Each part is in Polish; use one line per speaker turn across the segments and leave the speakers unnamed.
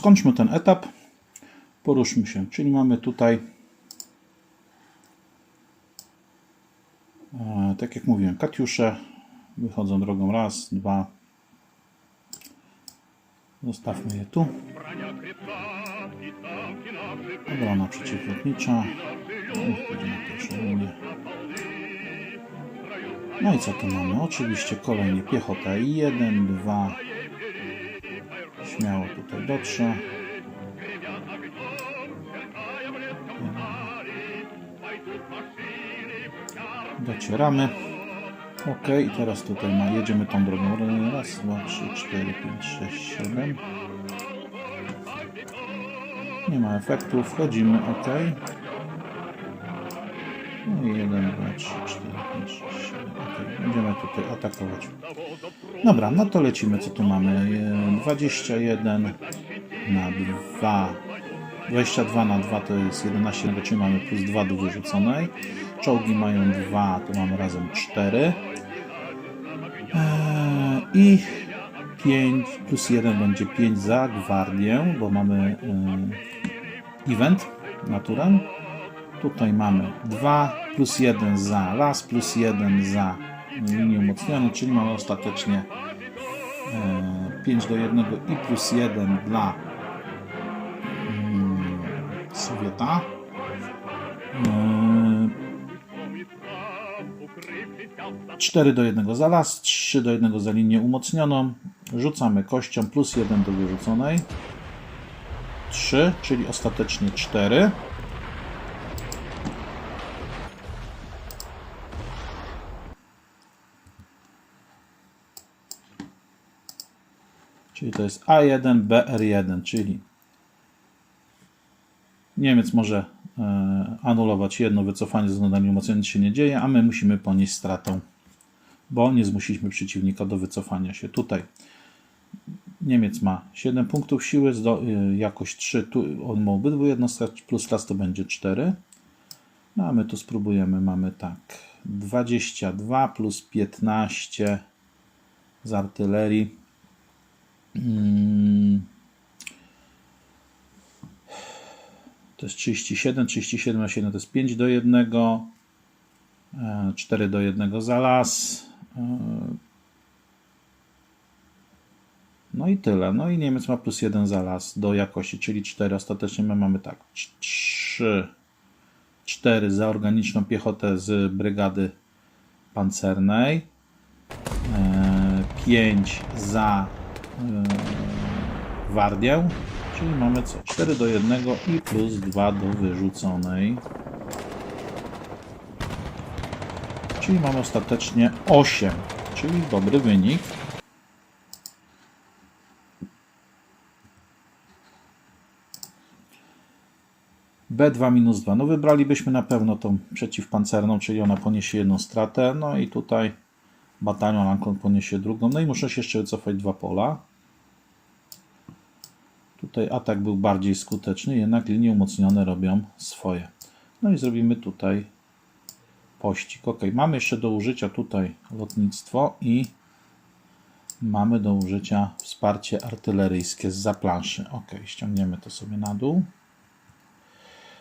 Skończmy ten etap. Poruszmy się. Czyli mamy tutaj, e, tak jak mówiłem, Katiusze wychodzą drogą raz, dwa. Zostawmy je tu. Obrona przeciwlotnicza. No i co tu mamy? Oczywiście kolejnie piechota. Jeden, dwa. Śmiało tutaj dotrze. Docieramy. Ok, i teraz tutaj ma, jedziemy tą drogą. Raz, dwa, trzy, cztery, pięć, sześć, siedem. Nie ma efektu, wchodzimy, ok. No i 1, 2, 3, 4, 5, 6, 7. Ok, będziemy tutaj atakować. Dobra, no to lecimy. Co tu mamy? E, 21 na 2. 22 na 2 to jest 11, no czyli mamy plus 2 do wyrzuconej. Czołgi mają 2, to mamy razem 4. Eee, I 5 plus 1 będzie 5 za gwardię, bo mamy e, event naturę. Tutaj mamy 2 plus 1 za las, plus 1 za linię umocnioną, czyli mamy ostatecznie e, 5 do 1 i plus 1 dla mm, Sowieta. E, 4 do 1 za las, 3 do 1 za linię umocnioną. Rzucamy kością plus 1 do wyrzuconej. 3, czyli ostatecznie 4. to jest A1, BR1, czyli Niemiec może e, anulować jedno wycofanie z nadania umocnienia się nie dzieje, a my musimy ponieść stratę, bo nie zmusiliśmy przeciwnika do wycofania się. Tutaj Niemiec ma 7 punktów siły, zdo, y, jakość 3, tu on ma obydwu jednostkach, plus las to będzie 4. No a my tu spróbujemy, mamy tak, 22 plus 15 z artylerii. Mm. To jest 37, 37 na 7 to jest 5 do 1, 4 do 1 za las. e, No i tyle. No i Niemiec ma plus 1 za las do jakości, czyli 4. Ostatecznie my mamy tak, 3, 4 za organiczną piechotę z brygady pancernej, 5 za e, gwardię, czyli mamy co? 4 do 1 i plus 2 do wyrzuconej. Czyli mamy ostatecznie 8, czyli dobry wynik. B2 minus 2. No wybralibyśmy na pewno tą przeciwpancerną, czyli ona poniesie jedną stratę. No i tutaj batalion Lancon poniesie drugą. No i muszę się jeszcze wycofać dwa pola. Tutaj atak był bardziej skuteczny, jednak linie umocnione robią swoje. No i zrobimy tutaj pościg. Ok, mamy jeszcze do użycia tutaj lotnictwo i mamy do użycia wsparcie artyleryjskie z zaplanszy. Ok, ściągniemy to sobie na dół.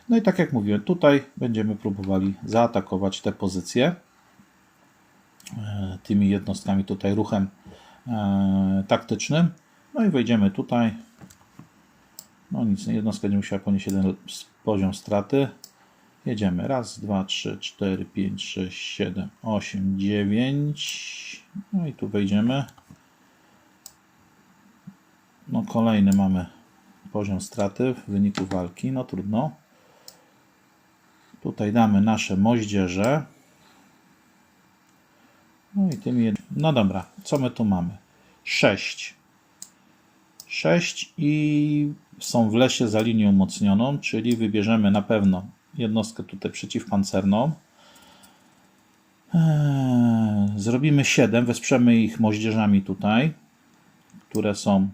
No i tak jak mówiłem, tutaj będziemy próbowali zaatakować te pozycje e, tymi jednostkami tutaj ruchem e, taktycznym. No i wejdziemy tutaj. No nic, jednostka będzie musiała ponieść jeden poziom straty. Jedziemy. Raz, dwa, trzy, cztery, pięć, sześć, siedem, osiem, dziewięć. No i tu wejdziemy. No kolejny mamy poziom straty w wyniku walki. No trudno. Tutaj damy nasze moździerze. No i jed- No dobra, co my tu mamy? 6. 6 i są w lesie za linią umocnioną, czyli wybierzemy na pewno jednostkę tutaj przeciwpancerną. Eee, Zrobimy 7, wesprzemy ich moździerzami tutaj, które są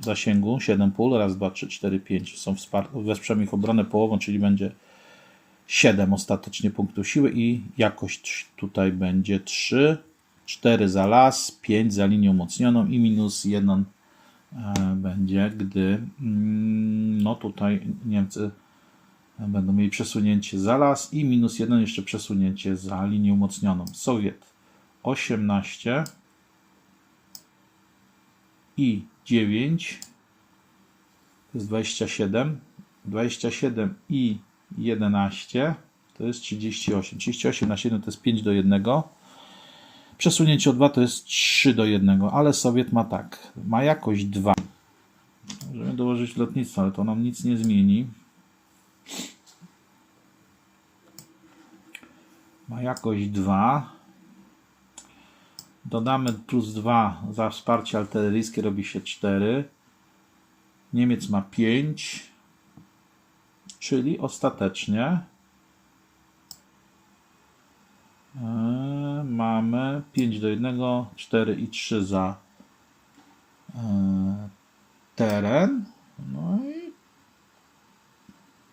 w zasięgu 7 pól, raz, 2, 3, 4, 5 są wsparte, wesprzemy ich obronę połową, czyli będzie 7 ostatecznie punktów siły i jakość tutaj będzie 3, 4 za las, 5 za linię umocnioną i minus 1 e, będzie, gdy mm, no tutaj Niemcy będą mieli przesunięcie za las i minus jeden jeszcze przesunięcie za linię umocnioną. Sowiet 18 i 9 to jest 27, 27 i 11 to jest 38. 38 na 7 to jest 5 do 1. Przesunięcie o 2 to jest 3 do 1, ale Sowiet ma tak, ma jakość 2. Możemy dołożyć lotnictwo, ale to nam nic nie zmieni. Ma jakość 2. Dodamy plus 2 za wsparcie artyleryjskie, robi się 4. Niemiec ma 5, czyli ostatecznie e, mamy 5 do 1, 4 i 3 za e, teren. No i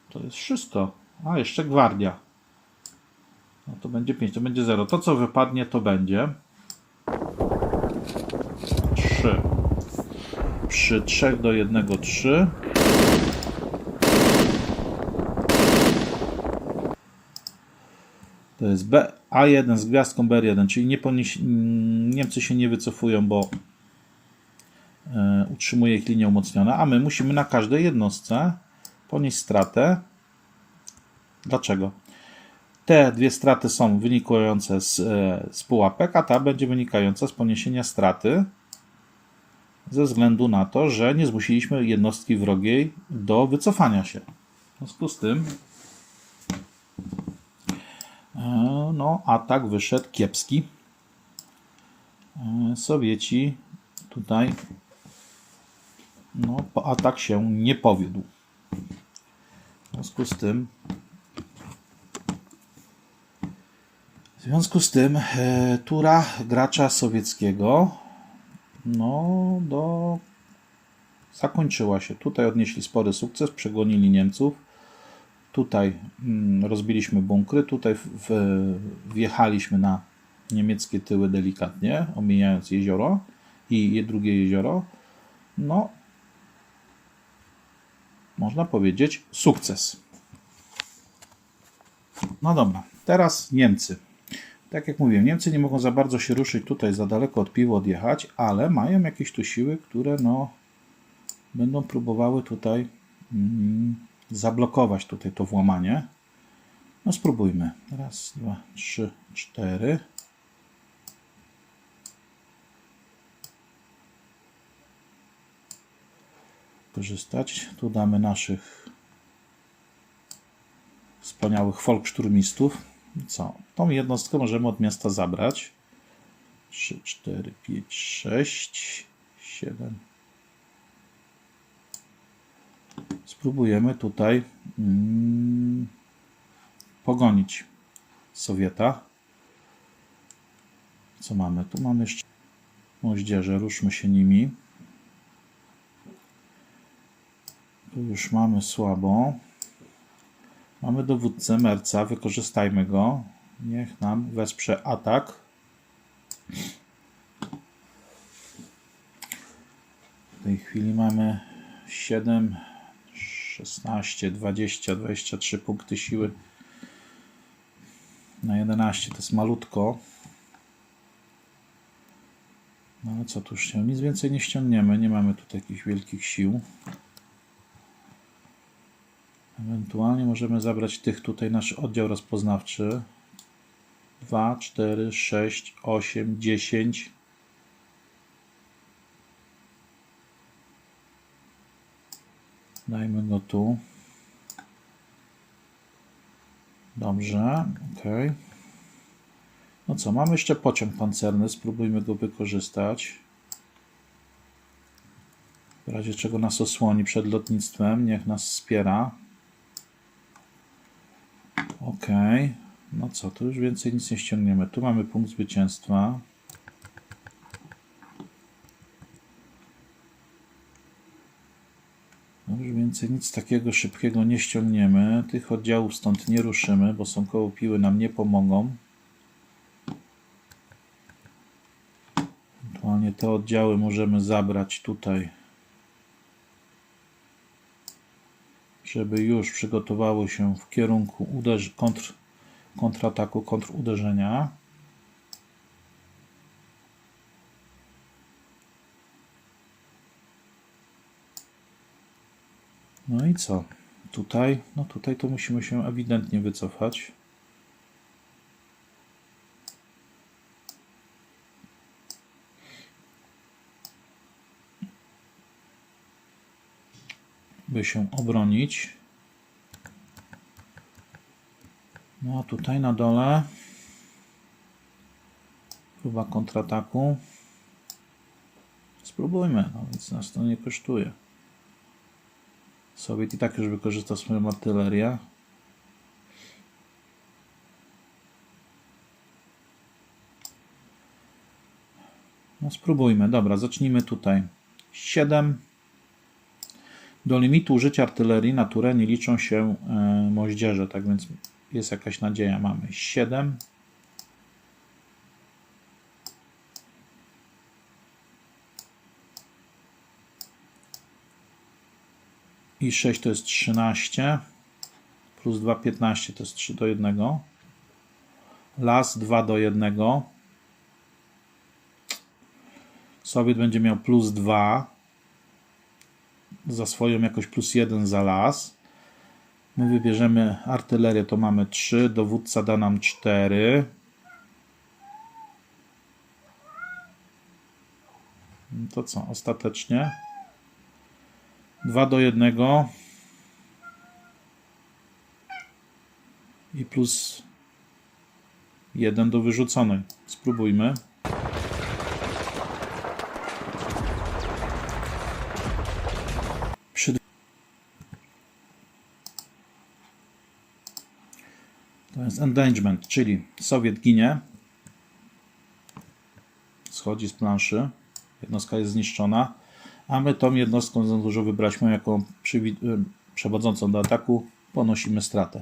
to jest wszystko. A, jeszcze gwardia. No to będzie 5, to będzie 0. To co wypadnie, to będzie 3. Przy 3 do 1 3. To jest B, A1 z gwiazdką BR1, czyli nie ponieś, Niemcy się nie wycofują, bo e, utrzymuje ich linia umocniona, a my musimy na każdej jednostce ponieść stratę. Dlaczego? Te dwie straty są wynikające z, e, z pułapek, a ta będzie wynikająca z poniesienia straty ze względu na to, że nie zmusiliśmy jednostki wrogiej do wycofania się. W związku z tym no, atak wyszedł kiepski. E, Sowieci tutaj no, atak się nie powiódł. W związku z tym w związku z tym e, tura gracza sowieckiego no do zakończyła się. Tutaj odnieśli spory sukces, przegonili Niemców. Tutaj mm, rozbiliśmy bunkry, tutaj wjechaliśmy na niemieckie tyły delikatnie, omijając jezioro i drugie jezioro. No, można powiedzieć sukces. No dobra, teraz Niemcy. Tak jak mówiłem, Niemcy nie mogą za bardzo się ruszyć tutaj, za daleko od piwu odjechać, ale mają jakieś tu siły, które no, będą próbowały tutaj mm, zablokować tutaj to włamanie. No spróbujmy. Raz, dwa, trzy, cztery. Korzystać. Tu damy naszych wspaniałych folkszturmistów. Co? Tą jednostkę możemy od miasta zabrać. 3, 4, 5, 6, 7. Spróbujemy tutaj mm, pogonić Sowieta. Co mamy? Tu mamy jeszcze moździerze, ruszmy się nimi. Tu już mamy słabo. Mamy dowódcę Merca, wykorzystajmy go. Niech nam wesprze atak. W tej chwili mamy 7, 16, 20, 23 punkty siły na 11. To jest malutko. No ale co tu się? Nic więcej nie ściągniemy. Nie mamy tutaj jakichś wielkich sił. Ewentualnie możemy zabrać tych tutaj nasz oddział rozpoznawczy. 2, 4, 6, 8, 10. Dajmy go tu. Dobrze, ok. No co, mamy jeszcze pociąg pancerny, spróbujmy go wykorzystać. W razie czego nas osłoni przed lotnictwem, niech nas wspiera. Ok. No co, tu już więcej nic nie ściągniemy. Tu mamy punkt zwycięstwa. więcej nic takiego szybkiego nie ściągniemy. Tych oddziałów stąd nie ruszymy, bo są koło piły, nam nie pomogą. Ewentualnie te oddziały możemy zabrać tutaj, żeby już przygotowały się w kierunku uderz kontr kontrataku, kontruderzenia. No i co? Tutaj, no tutaj to musimy się ewidentnie wycofać. By się obronić. No a tutaj na dole próba kontrataku. Spróbujmy, no więc nas to nie kosztuje. Sowiet i tak już wykorzystał swoją artylerię. No spróbujmy. Dobra, zacznijmy tutaj. 7. Do limitu użycia artylerii na turę nie liczą się e, moździerze, tak więc jest jakaś nadzieja. Mamy 7. i 6 to jest 13, plus 2, 15 to jest 3 do 1. Las 2 do 1. Sowiet będzie miał plus 2 za swoją jakoś plus 1 za las. My wybierzemy artylerię, to mamy 3, dowódca da nam 4. No To co, ostatecznie? 2 do 1 i plus 1 do wyrzuconej. Spróbujmy. Przy... To jest engagement, czyli Sowiet ginie, schodzi z planszy, jednostka jest zniszczona, a my tą jednostką za dużo wybraliśmy jako y, przewodzącą do ataku, ponosimy stratę.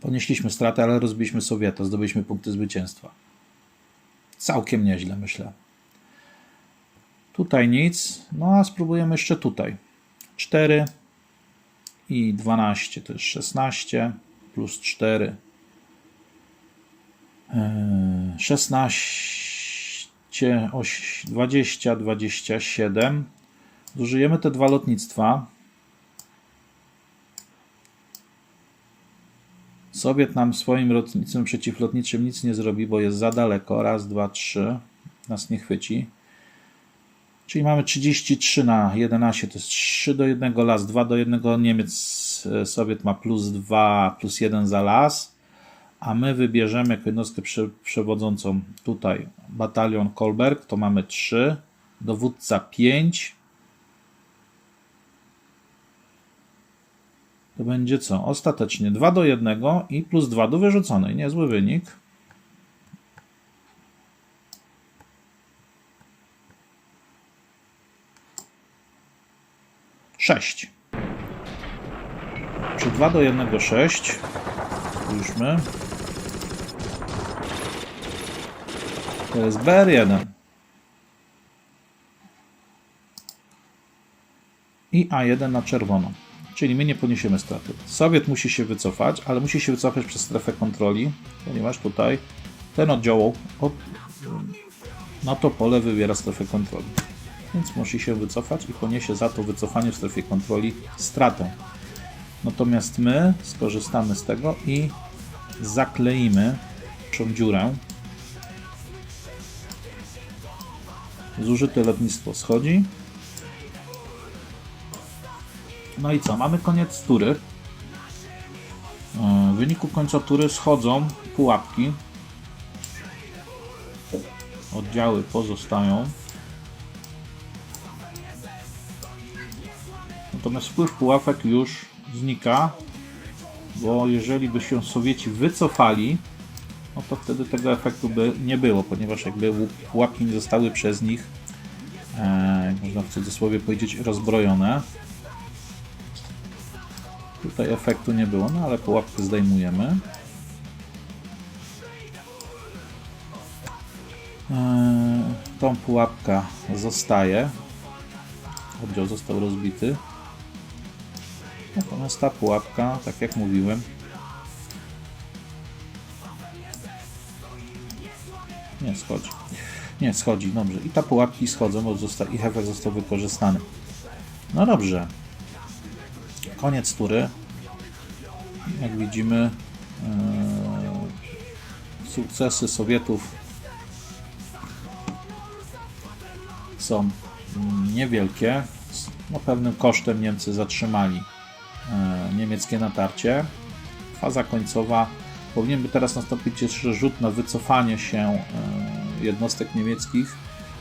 Ponieśliśmy stratę, ale rozbiliśmy Sowieta, zdobyliśmy punkty zwycięstwa. Całkiem nieźle, myślę. Tutaj nic, no a spróbujemy jeszcze tutaj. 4 i 12 to jest 16 plus 4. Eee, 16, oś- 20, 27. Zużyjemy te dwa lotnictwa. Sowiet nam swoim lotnictwem przeciwlotniczym nic nie zrobi, bo jest za daleko. Raz, dwa, trzy. Nas nie chwyci. Czyli mamy 33 na 11, to jest 3 do 1 las, 2 do 1 Niemiec, e, Sowiet ma plus 2, plus 1 za las, a my wybierzemy jako jednostkę prze, przewodzącą tutaj batalion Kolberg, to mamy 3, dowódca 5. To będzie co? Ostatecznie 2 do 1 i plus 2 do wyrzuconej. Niezły wynik. Sześć. Przy 2 do 1 6. Spójrzmy. To jest BR1. I A1 na czerwono. Czyli my nie poniesiemy straty. Sowiet musi się wycofać, ale musi się wycofać przez strefę kontroli, ponieważ tutaj ten oddział od, na to pole wybiera strefę kontroli. Więc musi się wycofać i poniesie za to wycofanie w strefie kontroli stratę. Natomiast my skorzystamy z tego i zakleimy tą dziurę. Zużyte lotnictwo schodzi. No i co? Mamy koniec tury. W wyniku końca tury schodzą pułapki. Oddziały pozostają. Natomiast wpływ pułapek już znika, bo jeżeli by się Sowieci wycofali, no to wtedy tego efektu by nie było, ponieważ jakby pułapki nie zostały przez nich, e, jak można w cudzysłowie powiedzieć, rozbrojone. Tutaj efektu nie było, no ale pułapkę zdejmujemy. E, tą pułapka zostaje. Oddział został rozbity. Natomiast ta pułapka, tak jak mówiłem, nie schodzi. Nie schodzi, dobrze. I ta pułapki schodzą, bo zosta- ich efekt został wykorzystany. No dobrze. Koniec tury. Jak widzimy, e, sukcesy Sowietów są niewielkie. No, pewnym kosztem Niemcy zatrzymali e, niemieckie natarcie. Faza końcowa powinien by teraz nastąpić jeszcze rzut na wycofanie się e, jednostek niemieckich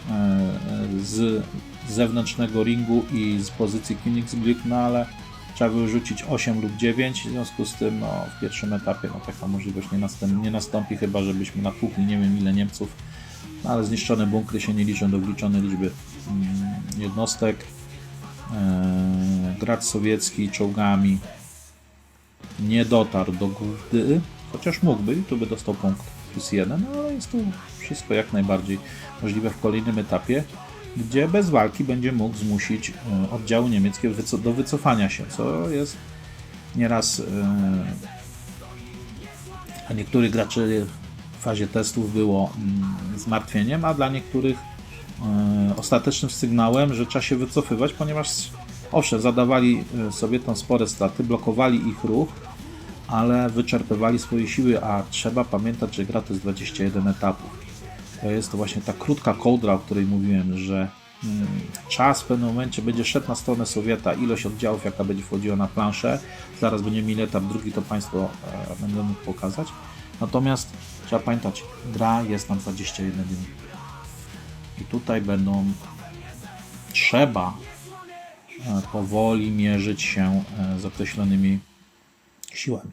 e, z zewnętrznego ringu i z pozycji Königsblick, no ale trzeba wyrzucić 8 lub 9, w związku z tym no, w pierwszym etapie no, taka możliwość nie nastąpi, nie nastąpi, chyba żebyśmy natłukli nie wiem ile Niemców, no, ale zniszczone bunkry się nie liczą do wliczonej liczby mm, jednostek. Eee, gracz sowiecki czołgami nie dotarł do Gdy, chociaż mógłby i tu by dostał punkt plus jeden, no, ale jest to wszystko jak najbardziej możliwe w kolejnym etapie, gdzie bez walki będzie mógł zmusić e, oddziały niemieckie do wycofania się, co jest nieraz e, dla niektórych graczy w fazie testów było mm, zmartwieniem, a dla niektórych e, ostatecznym sygnałem, że trzeba się wycofywać, ponieważ owszem, zadawali e, sobie tam spore straty, blokowali ich ruch, ale wyczerpywali swoje siły, a trzeba pamiętać, że gra to jest 21 etapów. To jest to właśnie ta krótka kołdra, o której mówiłem, że mm, czas w pewnym momencie będzie szedł na stronę Sowieta, ilość oddziałów, jaka będzie wchodziła na planszę. Zaraz będziemy mieli drugi, to Państwo e, będę mógł pokazać. Natomiast trzeba pamiętać, gra jest na 21 dni. I tutaj będą trzeba e, powoli mierzyć się e, z określonymi siłami.